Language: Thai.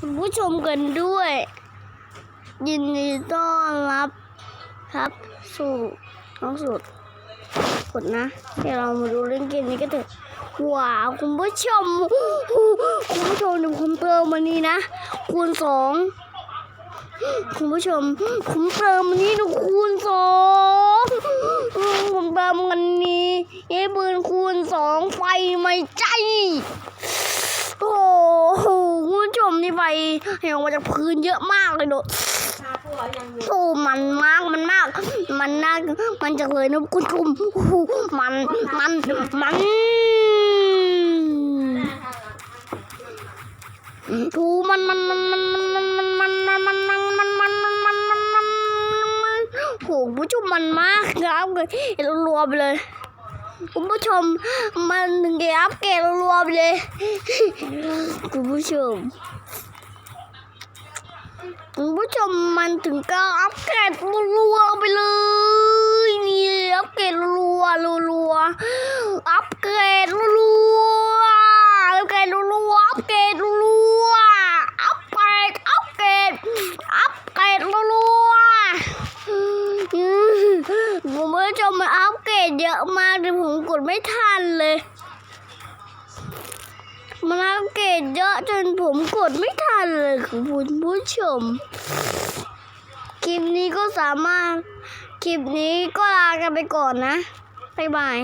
คุณผู้ชมกันด้วย ยินดีต้อนรับครับ สู่น้องสุดกดนะเดี๋ยวเรามาดูเล่นเกมนี้กันเถอะว้าวคุณผู้ชมคุณผู้ชมดูผมเติมมันนี้นะคูณสองคุณผู้ชมผมเติมมันนี้ดูคูณสองผมเติมมันนี้เอ้ปืนคูณสองไฟไม่ใจ โอ้โหคุณผู้ชมนี่ ไฟเห็นออกมาจากพื้นเยอะมากเลยเนอะโอ้มันมากมันมาก มันน่ามันจะเลยนะคุณผู้ชมโอ้โหมันมันมันทูมันมันมันมันมันมันมันมันมันมันมันมันมันมันมันมันมันโหคุณผู้ชมมันมากครับเลยรัวๆไปเลยคุณผู้ชมมันถึงจะอัพเกรดรัวๆไปเลยคุณผู้ชม คุณผู้ชมมันถึงก็อัพเกรดรัวๆไปเลยนี่อัพเกรดรัวๆรัวๆอัพเกรดรัวๆอัพเกรดรัวๆอัพเกรดรัวๆอัพเกรดอัพเกรดอัพเกรดรัวๆคุณผู้ชมมันอัพเกรดเยอะมากแต่ผมกดไม่ทันเลย มันอัปเกรดเยอะจนผมกดไม่ทันเลยคุณผู้ชม คลิปนี้ก็สามารถ คลิปนี้ก็ลากันไปก่อนนะ บ๊ายบาย